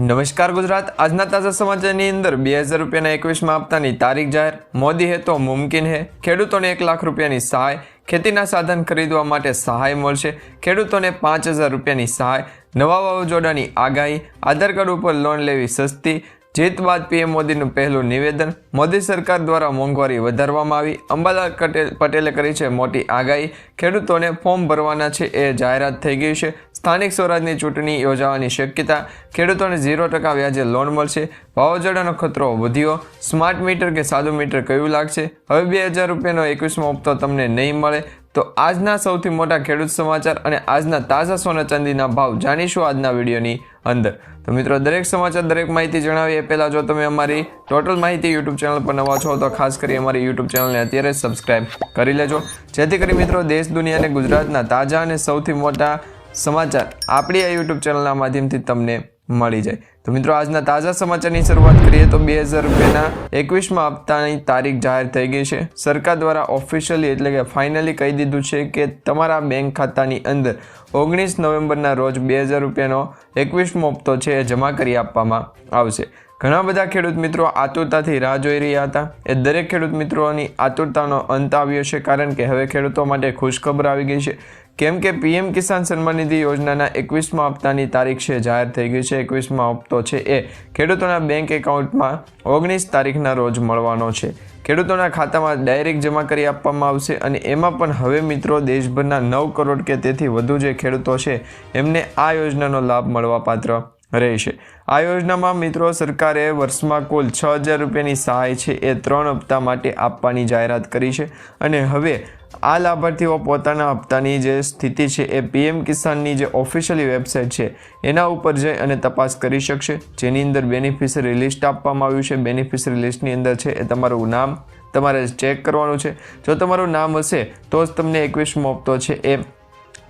નમસ્કાર ગુજરાત. આજના તાજા સમાચારની અંદર બે હજાર રૂપિયાના એકવીસમાં આપતાની તારીખ જાહેર. મોદી હે તો મુમકિન હે. ખેડૂતોને એક લાખ રૂપિયાની સહાય. ખેતીના સાધન ખરીદવા માટે સહાય મળશે. ખેડૂતોને પાંચ હજાર રૂપિયાની સહાય. નવા વાવાઝોડાની આગાહી. આધાર કાર્ડ ઉપર લોન લેવી સસ્તી. જીત બાદ પીએમ મોદીનું પહેલું નિવેદન. મોદી સરકાર દ્વારા મોંઘવારી વધારવામાં આવી. અંબાલાલ પટેલ પટેલે કરી છે મોટી આગાહી. ખેડૂતોને ફોર્મ ભરવાના છે એ જાહેરાત થઈ ગઈ છે. સ્થાનિક સ્વરાજની ચૂંટણી યોજાવાની શક્યતા ખેડૂતોને ઝીરો ટકા વ્યાજે લોન મળશે. વાવાઝોડાનો ખતરો વધ્યો. સ્માર્ટ મીટર કે સાદું મીટર કયું લાગશે? હવે બે હજાર રૂપિયાનો એકવીસમો હપ્તો તમને નહીં મળે. તો આજના સૌથી મોટા ખેડૂત સમાચાર અને આજના તાજા સોના ચાંદીના ભાવ જાણીશું આજના વિડીયોની અંદર. તો મિત્રો, દરેક સમાચાર, દરેક માહિતી જણાવી એ પહેલાં જો તમે અમારી ટોટલ માહિતી યુટ્યુબ ચેનલ પર નવા છો, તો ખાસ કરી અમારી યુટ્યુબ ચેનલને અત્યારે સબસ્ક્રાઇબ કરી લેજો. જેથી કરી મિત્રો, દેશ, દુનિયા અને ગુજરાતના તાજા અને સૌથી મોટા સમાચાર આપણી આ યુટ્યુબ ચેનલના માધ્યમથી તમને મળી જાય. તો મિત્રો, આજના તાજા સમાચારની શરૂઆત કરીએ તો બે હજાર રૂપિયાના એકવીસમાં હપ્તાની તારીખ જાહેર થઈ ગઈ છે. સરકાર દ્વારા ઓફિશિયલી એટલે કે ફાઇનલી કહી દીધું છે કે તમારા બેંક ખાતાની અંદર ઓગણીસ નવેમ્બરના રોજ બે હજાર રૂપિયાનો એકવીસમો હપ્તો છે એ જમા કરી આપવામાં આવશે. ઘણા બધા ખેડૂત મિત્રો આતુરતાથી રાહ જોઈ રહ્યા હતા. એ દરેક ખેડૂત મિત્રોની આતુરતાનો અંત આવ્યો છે કારણ કે હવે ખેડૂતો માટે ખુશખબર આવી ગઈ છે. કેમ કે પીએમ કિસાન સન્માન નિધિ યોજનાના એકવીસમાં હપ્તાની તારીખ છે, જાહેર થઈ ગઈ છે. એકવીસમાં હપ્તો છે એ ખેડૂતોના બેંક એકાઉન્ટમાં ઓગણીસ તારીખના રોજ મળવાનો છે. ખેડૂતોના ખાતામાં ડાયરેક્ટ જમા કરી આપવામાં આવશે અને એમાં પણ હવે મિત્રો દેશભરના નવ કરોડ કે તેથી વધુ જે ખેડૂતો છે, એમને આ યોજનાનો લાભ મળવાપાત્ર રહેશે. આ યોજનામાં મિત્રો સરકારે વર્ષમાં કુલ છ હજાર રૂપિયાની સહાય છે એ ત્રણ હપ્તા માટે આપવાની જાહેરાત કરી છે અને હવે આ લાભાર્થીઓ પોતાના હપ્તાની જે સ્થિતિ છે એ પીએમ કિસાનની જે ઓફિશિયલી વેબસાઇટ છે, એના ઉપર જઈ અને તપાસ કરી શકશે. જેની અંદર બેનિફિશરી લિસ્ટ આપવામાં આવ્યું છે. બેનિફિશરી લિસ્ટની અંદર છે એ તમારું નામ તમારે ચેક કરવાનું છે. જો તમારું નામ હશે તો જ તમને એકવીસમો હપ્તો છે એ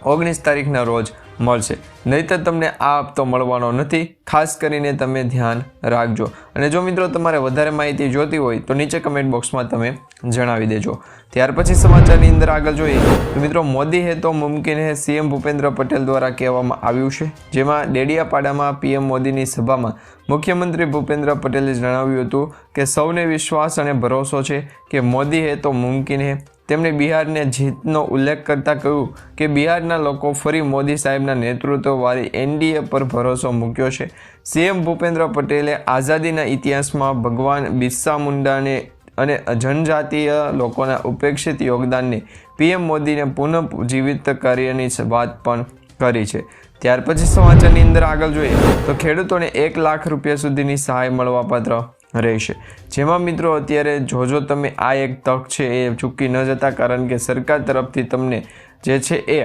ઓગણીસ તારીખના રોજ મળશે. નહીંતર તમને આ હપ્તો મળવાનો નથી. ખાસ કરીને તમે ધ્યાન રાખજો. અને જો મિત્રો તમારે વધારે માહિતી જોતી હોય, તો નીચે કમેન્ટ બોક્સમાં તમે જણાવી દેજો. ત્યાર પછી સમાચારની અંદર આગળ જોઈએ, તો મિત્રો મોદી હે તો મુમકિન હે સીએમ ભૂપેન્દ્ર પટેલ દ્વારા કહેવામાં આવ્યું છે. જેમાં ડેડિયાપાડામાં પીએમ મોદીની સભામાં મુખ્યમંત્રી ભૂપેન્દ્ર પટેલે જણાવ્યું હતું કે સૌને વિશ્વાસ અને ભરોસો છે કે મોદી હે તો મુમકિન હે. તેમણે બિહારને જીતનો ઉલ્લેખ કરતા કહ્યું કે બિહારના લોકો ફરી મોદી સાહેબના નેતૃત્વવાળી એનડીએ પર ભરોસો મૂક્યો છે. સીએમ ભૂપેન્દ્ર પટેલે આઝાદીના ઇતિહાસમાં ભગવાન બિરસા મુંડાને અને જનજાતીય લોકોના ઉપેક્ષિત યોગદાનને પીએમ મોદીને પુનઃ જીવિત કાર્યની વાત પણ કરી છે. ત્યાર પછી સમાચારની અંદર આગળ જોઈએ તો ખેડૂતોને એક લાખ રૂપિયા સુધીની સહાય મળવાપાત્ર રહેશે. જેમાં મિત્રો અત્યારે જોજો તમે આ એક તક છે એ ચૂકી ન જતા કારણ કે સરકાર તરફથી તમને જે છે એ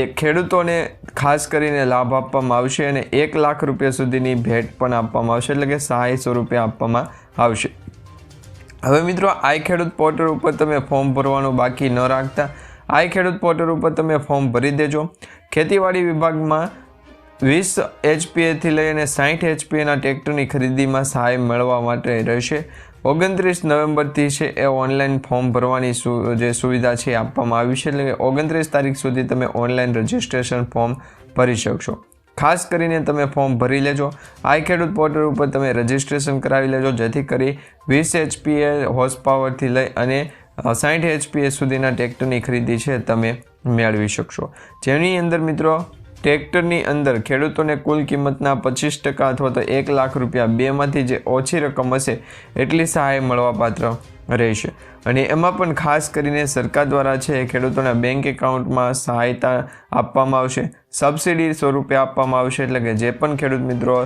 એ ખેડૂતોને ખાસ કરીને લાભ આપવામાં આવશે અને એક લાખ રૂપિયા સુધીની ભેટ પણ આપવામાં આવશે. એટલે કે સહાય સ્વરૂપે આપવામાં આવશે. હવે મિત્રો આઈ ખેડૂત પોર્ટલ ઉપર તમે ફોર્મ ભરવાનું બાકી ન રાખતા. આઈ ખેડૂત પોર્ટલ ઉપર તમે ફોર્મ ભરી દેજો. ખેતીવાડી વિભાગમાં વીસ એચપીએથી લઈ અને સાઠ એચપીએના ટ્રેક્ટરની ખરીદીમાં સહાય મેળવવા માટે રહેશે. ઓગણત્રીસ નવેમ્બરથી છે એ ઓનલાઈન ફોર્મ ભરવાની જે સુવિધા છે આપવામાં આવી છે. એટલે ઓગણત્રીસ તારીખ સુધી તમે ઓનલાઈન રજિસ્ટ્રેશન ફોર્મ ભરી શકશો. ખાસ કરીને તમે ફોર્મ ભરી લેજો. આઈ ખેડૂત પોર્ટલ ઉપર તમે રજિસ્ટ્રેશન કરાવી લેજો. જેથી કરી વીસ એચપીએ હોર્સ પાવરથી લઈ અને સાઠ એચપીએ સુધીના ટ્રેક્ટરની ખરીદી છે તમે મેળવી શકશો. જેની અંદર મિત્રો ટ્રેક્ટરની અંદર ખેડૂતોને કુલ કિંમતના પચીસ ટકા અથવા તો એક લાખ રૂપિયા બેમાંથી જે ઓછી રકમ હશે એટલી સહાય મળવાપાત્ર રહેશે. અને એમાં પણ ખાસ કરીને સરકાર દ્વારા છે ખેડૂતોના બેંક એકાઉન્ટમાં સહાયતા આપવામાં આવશે. સબસિડી સ્વરૂપે આપવામાં આવશે એટલે કે જે પણ ખેડૂત મિત્રો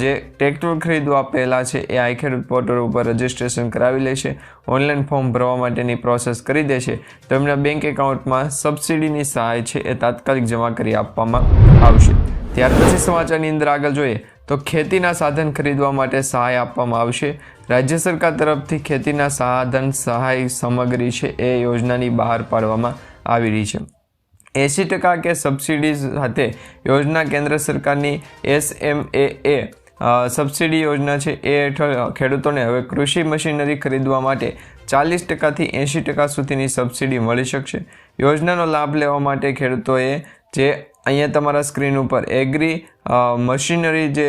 જે ટ્રેક્ટર ખરીદવા પહેલાં છે, એ આઈ ખેડૂત પોર્ટલ ઉપર રજિસ્ટ્રેશન કરાવી લેશે ઓનલાઈન ફોર્મ ભરવા માટેની પ્રોસેસ કરી દેશે તો એમના બેંક એકાઉન્ટમાં સબસિડીની સહાય છે એ તાત્કાલિક જમા કરી આપવામાં આવશે. ત્યાર પછી સમાચારની અંદર આગળ જોઈએ, તો ખેતીના સાધન ખરીદવા માટે સહાય આપવામાં આવશે. રાજ્ય સરકાર તરફથી ખેતીના સાધન સહાય સામગ્રી છે એ યોજનાની બહાર પાડવામાં આવી રહી છે. એંસી ટકા કે સબસિડી સાથે યોજના કેન્દ્ર સરકારની એસ એમ એ એ સબસિડી યોજના છે એ હેઠળ ખેડૂતોને હવે કૃષિ મશીનરી ખરીદવા માટે ચાલીસ ટકાથી એંશી ટકા સુધીની સબસિડી મળી શકશે. યોજનાનો લાભ લેવા માટે ખેડૂતોએ જે અહીંયા તમારા સ્ક્રીન ઉપર એગ્રી મશીનરી જે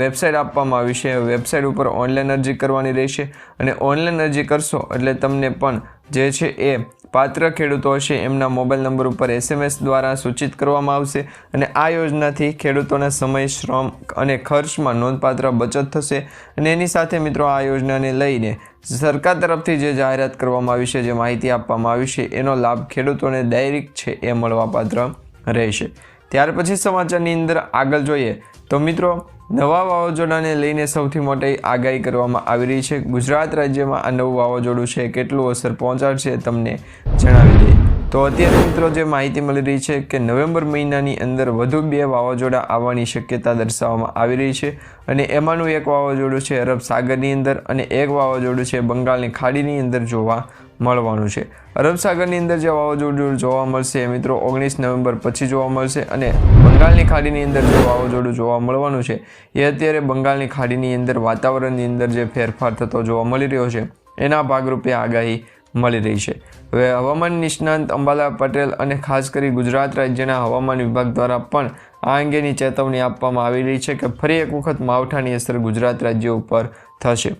વેબસાઇટ આપવામાં આવી છે વેબસાઇટ ઉપર ઓનલાઈન અરજી કરવાની રહેશે. અને ઓનલાઈન અરજી કરશો એટલે તમને પણ જે છે એ પાત્ર ખેડૂતો હશે, એમના મોબાઈલ નંબર ઉપર એસએમએસ દ્વારા સૂચિત કરવામાં આવશે. અને આ યોજનાથી ખેડૂતોના સમય, શ્રમ અને ખર્ચમાં નોંધપાત્ર બચત થશે. અને એની સાથે મિત્રો આ યોજનાને લઈને સરકાર તરફથી જે જાહેરાત કરવામાં આવી છે, જે માહિતી આપવામાં આવી છે, એનો લાભ ખેડૂતોને ડાયરેક્ટ છે એ મળવાપાત્ર. રહેશે. ત્યાર પછી સમાચારની અંદર આગળ જોઈએ તો મિત્રો, નવા વાવાઝોડાને લઈને સૌથી મોટી આગાહી કરવામાં આવી રહી છે. ગુજરાત રાજ્યમાં આ નવું વાવાઝોડું છે, કેટલું અસર પહોંચાડશે તમને જણાવી દઈએ. તો અત્યારે મિત્રો જે માહિતી મળી રહી છે કે નવેમ્બર મહિનાની અંદર વધુ બે વાવાઝોડા આવવાની શક્યતા દર્શાવવામાં આવી રહી છે અને એમાંનું એક વાવાઝોડું છે અરબ સાગરની અંદર અને એક વાવાઝોડું છે બંગાળની ખાડીની અંદર જોવા મળવાનું છે. અરબ સાગરની અંદર જે વાવાઝોડું જોવા મળશે મિત્રો ઓગણીસ નવેમ્બર પછી જોવા મળશે અને બંગાળની ખાડીની અંદર જે વાવાઝોડું જોવા મળવાનું છે, એ અત્યારે બંગાળની ખાડીની અંદર વાતાવરણની અંદર જે ફેરફાર થતો જોવા મળી રહ્યો છે, એના ભાગરૂપે આગાહી મળી રહી છે. હવે હવામાન નિષ્ણાંત અંબાલા પટેલ અને ખાસ કરી ગુજરાત રાજ્યના હવામાન વિભાગ દ્વારા પણ આ અંગેની ચેતવણી આપવામાં આવી રહી છે કે ફરી એક વખત માવઠાની અસર ગુજરાત રાજ્ય ઉપર થશે.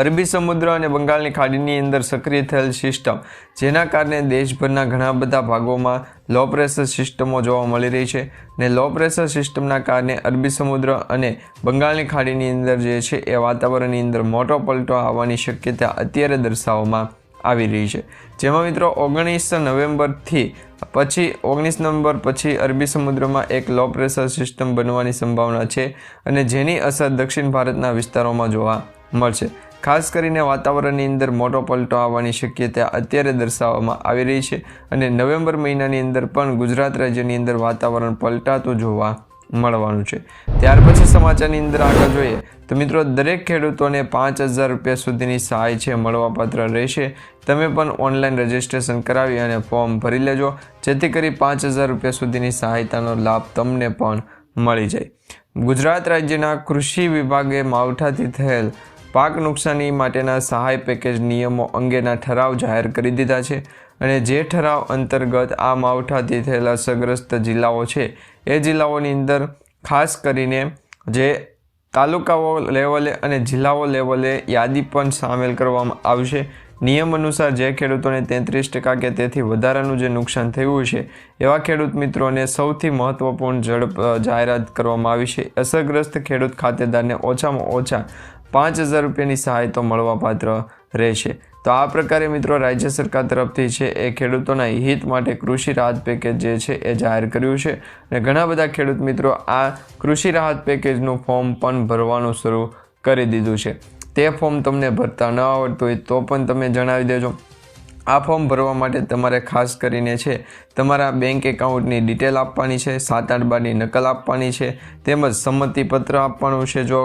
અરબી સમુદ્ર અને બંગાળની ખાડીની અંદર સક્રિય થયેલ સિસ્ટમ, જેના કારણે દેશભરના ઘણા બધા ભાગોમાં લો પ્રેશર સિસ્ટમો જોવા મળી રહી છે ને લો પ્રેશર સિસ્ટમના કારણે અરબી સમુદ્ર અને બંગાળની ખાડીની અંદર જે છે એ વાતાવરણની અંદર મોટો પલટો આવવાની શક્યતા અત્યારે દર્શાવવામાં આવી રહી છે. જેમાં મિત્રો ઓગણીસ નવેમ્બરથી પછી, ઓગણીસ નવેમ્બર પછી અરબી સમુદ્રમાં એક લો પ્રેશર સિસ્ટમ બનવાની સંભાવના છે અને જેની અસર દક્ષિણ ભારતના વિસ્તારોમાં જોવા મળશે. ખાસ કરીને વાતાવરણની અંદર મોટો પલટો આવવાની શક્યતા અત્યારે દર્શાવવામાં આવી રહી છે અને નવેમ્બર મહિનાની અંદર પણ ગુજરાત રાજ્યની અંદર વાતાવરણ પલટાતું જોવા મળવાનું છે. ત્યાર પછી સમાચારની અંદર આગળ જોઈએ તો મિત્રો, દરેક ખેડૂતોને પાંચ હજાર રૂપિયા સુધીની સહાય છે, મળવાપાત્ર રહેશે. તમે પણ ઓનલાઈન રજિસ્ટ્રેશન કરાવી અને ફોર્મ ભરી લેજો, જેથી કરી પાંચ હજાર રૂપિયા સુધીની સહાયતાનો લાભ તમને પણ મળી જાય. ગુજરાત રાજ્યના કૃષિ વિભાગે માવઠાથી થયેલ પાક નુકસાની માટેના સહાય પેકેજ નિયમો અંગેના ઠરાવ જાહેર કરી દીધા છે અને જે ઠરાવ અંતર્ગત આ માવઠાથી થયેલા અસરગ્રસ્ત જિલ્લાઓ છે, એ જિલ્લાઓની અંદર ખાસ કરીને જે તાલુકાઓ લેવલે અને જિલ્લાઓ લેવલે યાદી પણ સામેલ કરવામાં આવશે. નિયમ અનુસાર જે ખેડૂતોને તેત્રીસ ટકા કે તેથી વધારાનું જે નુકસાન થયું છે, એવા ખેડૂત મિત્રોને સૌથી મહત્વપૂર્ણ ઝડપ જાહેરાત કરવામાં આવી છે. અસરગ્રસ્ત ખેડૂત ખાતેદારને ઓછામાં ઓછા પાંચ હજાર રૂપિયાની સહાય તો મળવાપાત્ર રહેશે. તો આ પ્રકારે મિત્રો રાજ્ય સરકાર તરફથી છે એ ખેડૂતોના હિત માટે કૃષિ રાહત પેકેજ જે છે એ જાહેર કર્યું છે અને ઘણા બધા ખેડૂત મિત્રો આ કૃષિ રાહત પેકેજનું ફોર્મ પણ ભરવાનું શરૂ કરી દીધું છે. તે ફોર્મ તમને ભરતા ન આવડતું હોય તો પણ તમે જણાવી દેજો. આ ફોર્મ ભરવા માટે તમારે ખાસ કરીને છે તમારા બેંક એકાઉન્ટની ડિટેલ આપવાની છે, સાત આઠ બારની નકલ આપવાની છે, તેમજ સંમતિપત્ર આપવાનું છે જો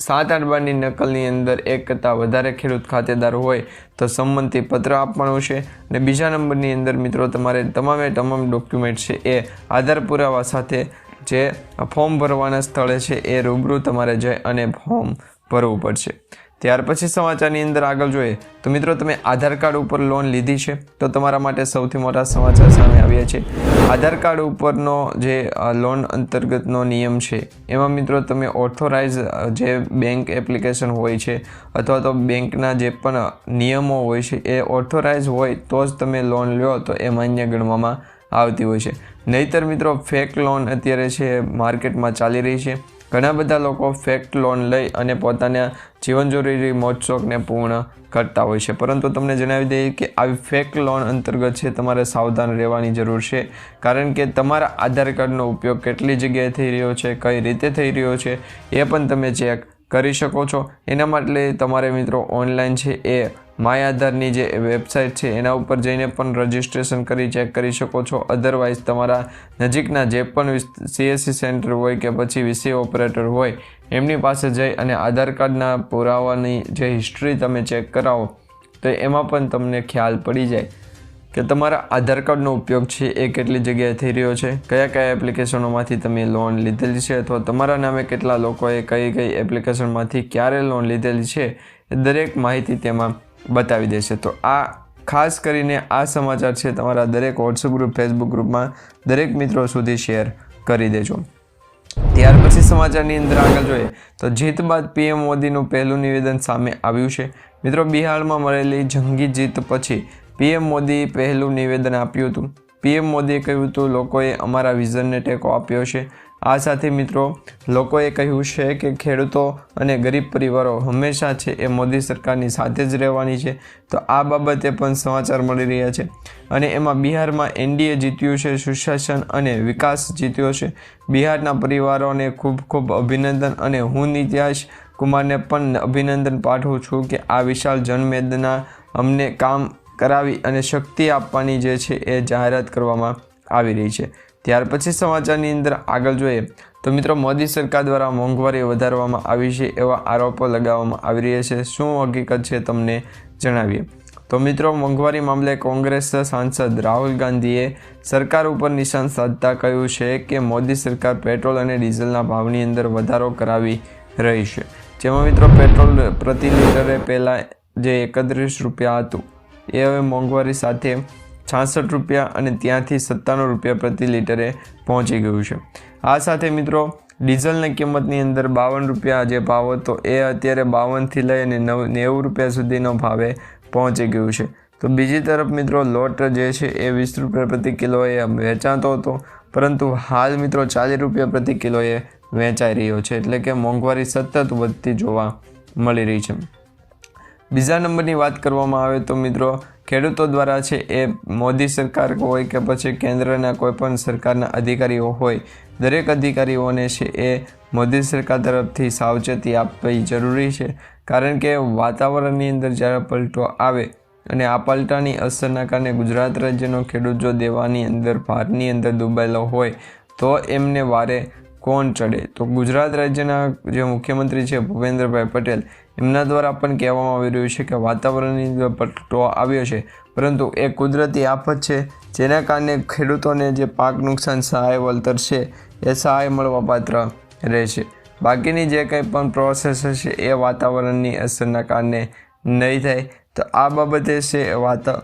સાત આઠ બારની નકલની અંદર એક કરતાં વધારે ખેડૂત ખાતેદાર હોય તો સંમતિ પત્ર આપવાનું છે. અને બીજા નંબરની અંદર મિત્રો તમારે તમામે તમામ ડોક્યુમેન્ટ છે એ આધાર પુરાવા સાથે જે ફોર્મ ભરવાના સ્થળે છે એ રૂબરૂ તમારે જઈ અને ફોર્મ ભરવું પડશે. ત્યાર પછી સમાચારની અંદર આગળ જોઈએ તો મિત્રો તમે આધાર કાર્ડ ઉપર લોન લીધી છે તો તમારા માટે સૌથી મોટા સમાચાર સામે આવ્યા છે. આધાર કાર્ડ ઉપરનો જે લોન અંતર્ગતનો નિયમ છે, એમાં મિત્રો તમે ઓથોરાઇઝ જે બેંક એપ્લિકેશન હોય છે અથવા તો બેંકના જે પણ નિયમો હોય છે એ ઓથોરાઇઝ હોય તો જ તમે લોન લ્યો તો એ માન્ય ગણવામાં આવતી હોય છે. નહીતર મિત્રો ફેક લોન અત્યારે છે, માર્કેટમાં ચાલી રહી છે. ઘણા બધા લોકો ફેક લોન લઈ અને પોતાના જીવન જરૂરી મોજશોખને પૂર્ણ કરતા હોય છે. પરંતુ તમને જણાવી દઈએ કે આવી ફેક લોન અંતર્ગત છે તમારે સાવધાન રહેવાની જરૂર છે. કારણ કે તમારા આધાર કાર્ડનો ઉપયોગ કેટલી જગ્યાએ થઈ રહ્યો છે, કઈ રીતે થઈ રહ્યો છે, એ પણ તમે ચેક કરી શકો છો. એના માટે તમારે મિત્રો ઓનલાઈન છે એ માય આધારની જે વેબસાઇટ છે, એના ઉપર જઈને પણ રજિસ્ટ્રેશન કરી ચેક કરી શકો છો. અધરવાઇઝ તમારા નજીકના જે પણ સીએસસી સેન્ટર હોય કે પછી વીસી ઓપરેટર હોય, એમની પાસે જઈ અને આધાર કાર્ડના પુરાવાની જે હિસ્ટ્રી તમે ચેક કરાવો, તો એમાં પણ તમને ખ્યાલ પડી જાય કે તમારા આધાર કાર્ડનો ઉપયોગ છે, એ કેટલી જગ્યાએ થઈ રહ્યો છે, કયા કયા એપ્લિકેશનોમાંથી તમે લોન લીધેલી છે, અથવા તમારા નામે કેટલા લોકોએ કઈ કઈ એપ્લિકેશનમાંથી ક્યારે લોન લીધેલી છે દરેક માહિતી તેમાં બતાવી દેશે. તો આ ખાસ કરીને આ સમાચાર છે તમારા દરેક વોટ્સઅપ ગ્રુપ ફેસબુક ગ્રુપમાં દરેક મિત્રો સુધી શેર કરી દેજો. ત્યાર પછી સમાચારની અંદર આગળ જોઈએ તો જીત બાદ પીએમ મોદીનું પહેલું નિવેદન સામે આવ્યું છે. મિત્રો, બિહારમાં મળેલી જંગી જીત પછી પીએમ મોદીએ પહેલું નિવેદન આપ્યું હતું. પીએમ મોદીએ કહ્યું હતું, લોકોએ અમારા વિઝનને ટેકો આપ્યો છે. આ સાથે મિત્રો, લોકોએ કહ્યું છે કે ખેડૂતો અને ગરીબ પરિવારો હંમેશા છે એ મોદી સરકારની સાથે જ રહેવાની છે. તો આ બાબતે પણ સમાચાર મળી રહ્યા છે. અને એમાં બિહારમાં એનડીએ જીત્યું છે, સુશાસન અને વિકાસ જીત્યો છે. બિહારના પરિવારોને ખૂબ ખૂબ અભિનંદન અને હું નિત્યાશ કુમારને પણ અભિનંદન પાઠવું છું કે આ વિશાળ જનમેદના અમને કામ કરાવી અને શક્તિ આપવાની જે છે એ જાહેરાત કરવામાં આવી રહી છે. ત્યાર પછી સમાચારની અંદર આગળ જોઈએ તો મિત્રો, મોદી સરકાર દ્વારા મોંઘવારી વધારવામાં આવી છે એવા આરોપો લગાવવામાં આવી રહ્યા છે. શું હકીકત છે તમને જણાવીએ. તો મિત્રો, મોંઘવારી મામલે કોંગ્રેસ સાંસદ રાહુલ ગાંધીએ સરકાર ઉપર નિશાન સાધતા કહ્યું છે કે મોદી સરકાર પેટ્રોલ અને ડીઝલના ભાવની અંદર વધારો કરાવી રહી છે. જેમાં મિત્રો, પેટ્રોલ પ્રતિ લીટરે પહેલાં જે એકત્રીસ રૂપિયા હતું, એ હવે મોંઘવારી સાથે છાસઠ રૂપિયા અને ત્યાંથી સત્તાણું રૂપિયા પ્રતિ લીટરે પહોંચી ગયું છે. આ સાથે મિત્રો, ડીઝલની કિંમતની અંદર બાવન રૂપિયા જે ભાવ હતો. એ અત્યારે બાવનથી લઈને નવ, નેવું રૂપિયા સુધીનો ભાવે પહોંચી ગયું છે. તો બીજી તરફ મિત્રો, લોટ જે છે એ વીસ રૂપિયા પ્રતિ કિલોએ વેચાતો હતો. પરંતુ હાલ મિત્રો, ચાલીસ રૂપિયા પ્રતિ કિલોએ વેચાઈ રહ્યો છે. એટલે કે મોંઘવારી સતત વધતી જોવા મળી રહી છે. બીજા નંબરની વાત કરવામાં આવે તો મિત્રો ખેડૂતો દ્વારા છે એ મોદી સરકાર હોય કે પછી કેન્દ્રના કોઈ પણ સરકારના અધિકારીઓ હોય, દરેક અધિકારીઓને છે એ મોદી સરકાર તરફથી સાવચેતી આપવી જરૂરી છે. કારણ કે વાતાવરણની અંદર જ્યારે પલટો આવે અને આ પલટાની અસરના કારણે ગુજરાત રાજ્યનો ખેડૂત જો દેવાની અંદર, ભારની અંદર ડૂબાયેલો હોય, તો એમને વારે કોણ ચડે? તો ગુજરાત રાજ્યના જે મુખ્યમંત્રી છે ભૂપેન્દ્રભાઈ પટેલ, એમના દ્વારા પણ કહેવામાં આવી રહ્યું છે કે વાતાવરણની પટ્ટો આવ્યો છે. પરંતુ એ કુદરતી આફત છે, જેના કારણે ખેડૂતોને જે પાક નુકસાન સહાય વળતર છે, એ સહાય મળવાપાત્ર રહેશે. બાકીની જે કંઈ પણ પ્રોસેસ હશે, એ વાતાવરણની અસરના કારણે નહીં થાય. તો આ બાબતે છે વાતા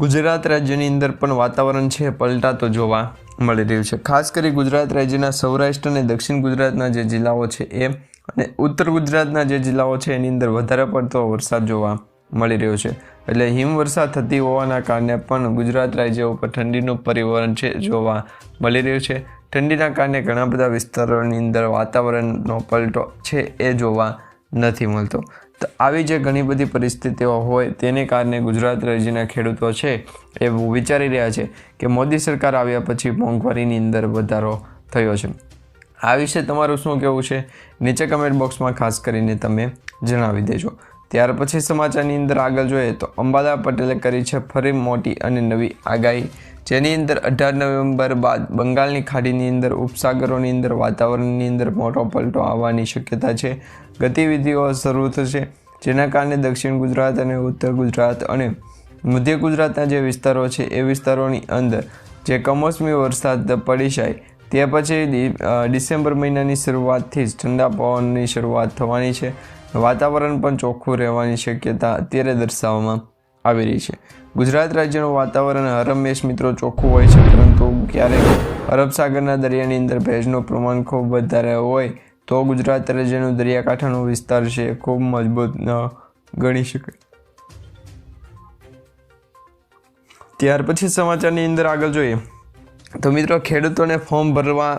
ગુજરાત રાજ્યની અંદર પણ વાતાવરણ છે પલટાતો જોવા મળી રહ્યું છે. ખાસ કરી ગુજરાત રાજ્યના સૌરાષ્ટ્ર અને દક્ષિણ ગુજરાતના જે જિલ્લાઓ છે એ અને ઉત્તર ગુજરાતના જે જિલ્લાઓ છે એની અંદર વધારે પડતો વરસાદ જોવા મળી રહ્યો છે. એટલે હિમવર્ષા થતી હોવાના કારણે પણ ગુજરાત રાજ્ય ઉપર ઠંડીનું પરિવહન છે જોવા મળી રહ્યું છે. ઠંડીના કારણે ઘણા બધા વિસ્તારોની અંદર વાતાવરણનો પલટો છે એ જોવા નથી મળતો. તો આવી જે ઘણી બધી પરિસ્થિતિઓ હોય તેને કારણે ગુજરાત રાજ્યના ખેડૂતો છે એ વિચારી રહ્યા છે કે મોદી સરકાર આવ્યા પછી મોંઘવારીની અંદર વધારો થયો છે. આ વિશે તમારું શું કહેવું છે? નીચે કમેન્ટ બોક્સમાં ખાસ કરીને તમે જણાવી દેજો. ત્યાર પછી સમાચારની અંદર આગળ જોઈએ તો અંબાલા પટેલે કરી છે ફરી મોટી અને નવી આગાહી. જેની અંદર અઢાર નવેમ્બર બાદ બંગાળની ખાડીની અંદર, ઉપસાગરોની અંદર, વાતાવરણની અંદર મોટો પલટો આવવાની શક્યતા છે. ગતિવિધિઓ શરૂ થશે, જેના કારણે દક્ષિણ ગુજરાત અને ઉત્તર ગુજરાત અને મધ્ય ગુજરાતના જે વિસ્તારો છે, એ વિસ્તારોની અંદર જે કમોસમી વરસાદ પડી જાય, તે પછી ડિસેમ્બર મહિનાની શરૂઆતથી જ ઠંડા પવનની શરૂઆત થવાની છે. વાતાવરણ પણ ચોખ્ખું રહેવાની શક્યતા અત્યારે દર્શાવવામાં આવી રહી છે. ગુજરાત રાજ્યનું વાતાવરણ હરમેશ મિત્રો ચોખ્ખું હોય છે, પરંતુ ક્યારેક અરબ સાગરના દરિયાની અંદર ભેજનું પ્રમાણ ખૂબ વધારે હોય, તો ગુજરાત રાજ્યનું દરિયાકાંઠાનો વિસ્તાર છે ખૂબ મજબૂત ગણી શકાય. ત્યાર પછી સમાચારની અંદર આગળ જોઈએ. તો મિત્રો, ખેડૂતોને ફોર્મ ભરવા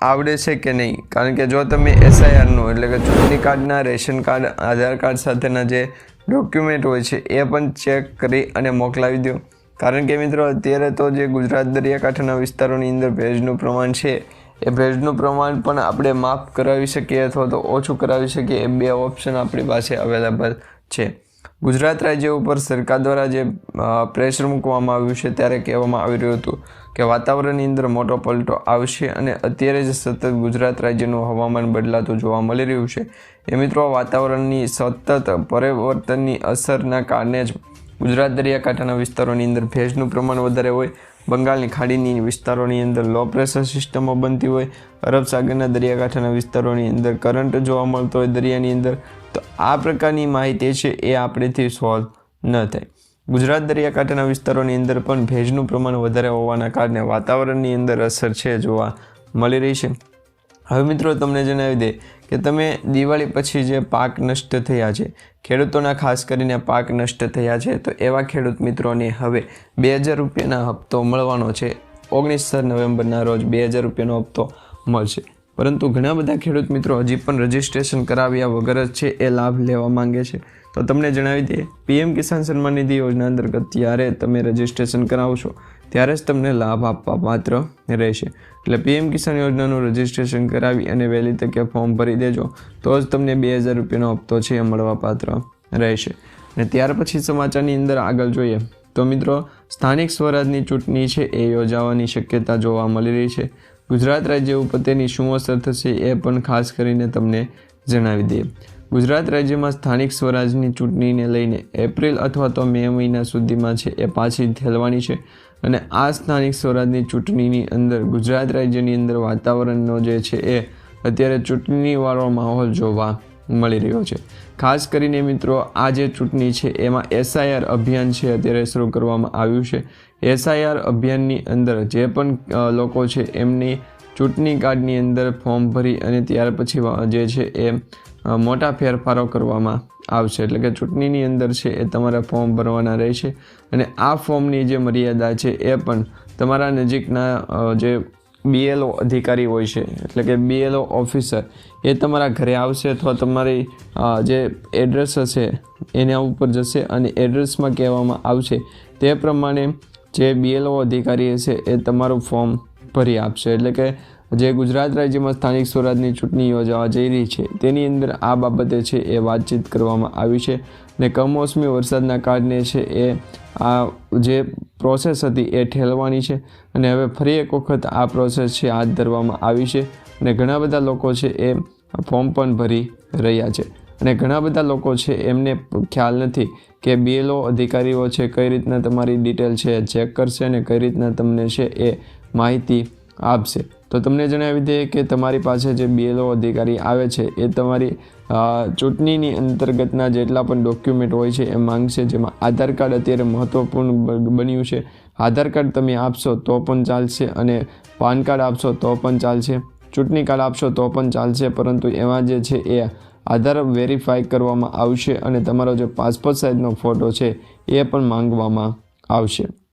આવડે છે કે નહીં? કારણ કે જો તમે એસઆઈઆરનું એટલે કે ચૂંટણી કાર્ડના રેશન કાર્ડ, આધાર કાર્ડ સાથેના જે ડોક્યુમેન્ટ હોય છે, એ પણ ચેક કરી અને મોકલાવી દો. કારણ કે મિત્રો, અત્યારે તો જે ગુજરાત દરિયાકાંઠાના વિસ્તારોની અંદર ભેજનું પ્રમાણ છે, એ ભેજનું પ્રમાણ પણ આપણે માફ કરાવી શકીએ અથવા તો ઓછું કરાવી શકીએ એ બે ઓપ્શન આપણી પાસે અવેલેબલ છે. ગુજરાત રાજ્ય ઉપર સરકાર દ્વારા જે પ્રેશર મૂકવામાં આવ્યું છે ત્યારે કહેવામાં આવી રહ્યું હતું કે વાતાવરણની અંદર મોટો પલટો આવશે અને અત્યારે જ સતત ગુજરાત રાજ્યનું હવામાન બદલાતું જોવા મળી રહ્યું છે. એ મિત્રો વાતાવરણની સતત પરિવર્તનની અસરના કારણે જ ગુજરાત દરિયાકાંઠાના વિસ્તારોની અંદર ભેજનું પ્રમાણ વધારે હોય બંગાળની ખાડીની વિસ્તારોની અંદર લો પ્રેશર સિસ્ટમો બનતી હોય, અરબ સાગરના દરિયાકાંઠાના વિસ્તારોની અંદર કરંટ જોવા મળતો હોય દરિયાની અંદર, તો આ પ્રકારની માહિતી છે એ આપણેથી સોલ્વ ન થાય. ગુજરાત દરિયાકાંઠાના વિસ્તારોની અંદર પણ ભેજનું પ્રમાણ વધારે હોવાના કારણે વાતાવરણની અંદર અસર છે જોવા મળી રહી છે. હવે મિત્રો તમને જણાવી દે કે તમે દિવાળી પછી જે પાક નષ્ટ થયા છે, ખેડૂતોના ખાસ કરીને પાક નષ્ટ થયા છે, તો એવા ખેડૂત મિત્રોને હવે બે હજાર રૂપિયાના હપ્તો મળવાનો છે. ઓગણીસ નવેમ્બરના રોજ બે હજાર રૂપિયાનો હપ્તો મળશે. પરંતુ ઘણા બધા ખેડૂત મિત્રો હજી પણ રજીસ્ટ્રેશન કરાવ્યા વગર જ છે, એ લાભ લેવા માંગે છે. તો તમને જણાવી દઈએ, પીએમ કિસાન સન્માન નિધિ યોજના અંતર્ગત જ્યારે તમે રજીસ્ટ્રેશન કરાવશો ત્યારે જ તમને લાભ આપવા પાત્ર રહેશે. એટલે પીએમ કિસાન યોજનાનું રજીસ્ટ્રેશન કરાવી અને વહેલી તકે ફોર્મ ભરી દેજો, તો જ તમને બે હજાર રૂપિયાનો હપ્તો છે એ મળવા પાત્ર રહેશે. અને ત્યાર પછી સમાચારની અંદર આગળ જોઈએ. તો મિત્રો, સ્થાનિક સ્વરાજની ચૂંટણી છે એ યોજાવાની શક્યતા જોવા મળી રહી છે. ગુજરાત રાજ્ય ઉપર તેની શું અસર થશે એ પણ ખાસ કરીને તમને જણાવી દઈએ. ગુજરાત રાજ્યમાં સ્થાનિક સ્વરાજની ચૂંટણીને લઈને એપ્રિલ અથવા તો મે મહિના સુધીમાં છે એ પાછી ઠેલવાની છે. અને આ સ્થાનિક સ્વરાજની ચૂંટણીની અંદર ગુજરાત રાજ્યની અંદર વાતાવરણનો જે છે એ અત્યારે ચૂંટણીવાળો માહોલ જોવા મળી રહ્યો છે. ખાસ કરીને મિત્રો, આ જે ચૂંટણી છે એમાં એસઆઈઆર અભિયાન છે અત્યારે શરૂ કરવામાં આવ્યું છે. એસઆઈઆર અભિયાનની અંદર જે પણ લોકો છે એમની ચૂંટણી કાર્ડની અંદર ફોર્મ ભરી અને ત્યાર પછી જે છે એ મોટા ફેરફારો કરવામાં આવશે. એટલે કે ચૂંટણીની અંદર છે એ તમારે ફોર્મ ભરવાના રહેશે અને આ ફોર્મની જે મર્યાદા છે એ પણ તમારા નજીકના જે બીએલઓ અધિકારી હોય છે, એટલે કે બીએલઓ ઓફિસર, એ તમારા ઘરે આવશે અથવા તમારી જે એડ્રેસ હશે એના ઉપર જશે અને એડ્રેસમાં કહેવામાં આવશે તે પ્રમાણે જે બીએલઓ અધિકારી હશે એ તમારું ફોર્મ ભરી આપશે. એટલે કે જે ગુજરાત રાજ્યમાં સ્થાનિક સ્વરાજની ચૂંટણી યોજાવા જઈ રહી છે, તેની અંદર આ બાબતે છે એ વાતચીત કરવામાં આવી છે ને કમોસમી વરસાદના કારણે છે એ આ જે પ્રોસેસ હતી એ ઠેલવાની છે અને હવે ફરી એક વખત આ પ્રોસેસ છે હાથ ધરવામાં આવી છે અને ઘણા બધા લોકો છે એ ફોર્મ પણ ભરી રહ્યા છે અને ઘણા બધા લોકો છે એમને ખ્યાલ નથી કે બીએલઓ અધિકારીઓ છે કઈ રીતના તમારી ડિટેલ છે ચેક કરશે અને કઈ રીતના તમને છે એ માહિતી આપશે. તો તમને જણાવી દઈએ કે તમારી પાસે જે બીએલઓ અધિકારી આવે છે, એ તમારી ચૂંટણીની અંતર્ગતના જેટલા પણ ડોક્યુમેન્ટ હોય છે, એ માંગશે, જેમાં આધાર કાર્ડ અત્યારે મહત્ત્વપૂર્ણ બન્યું છે. આધાર કાર્ડ તમે આપશો તો પણ ચાલશે અને પાન કાર્ડ આપશો તો પણ ચાલશે. ચૂંટણી કાર્ડ આપશો તો પણ ચાલશે, પરંતુ એમાં જે છે એ આધાર વેરીફાઈ કરવામાં આવશે અને તમારો જે પાસપોર્ટ સાઇઝનો ફોટો છે, એ પણ માંગવામાં આવશે.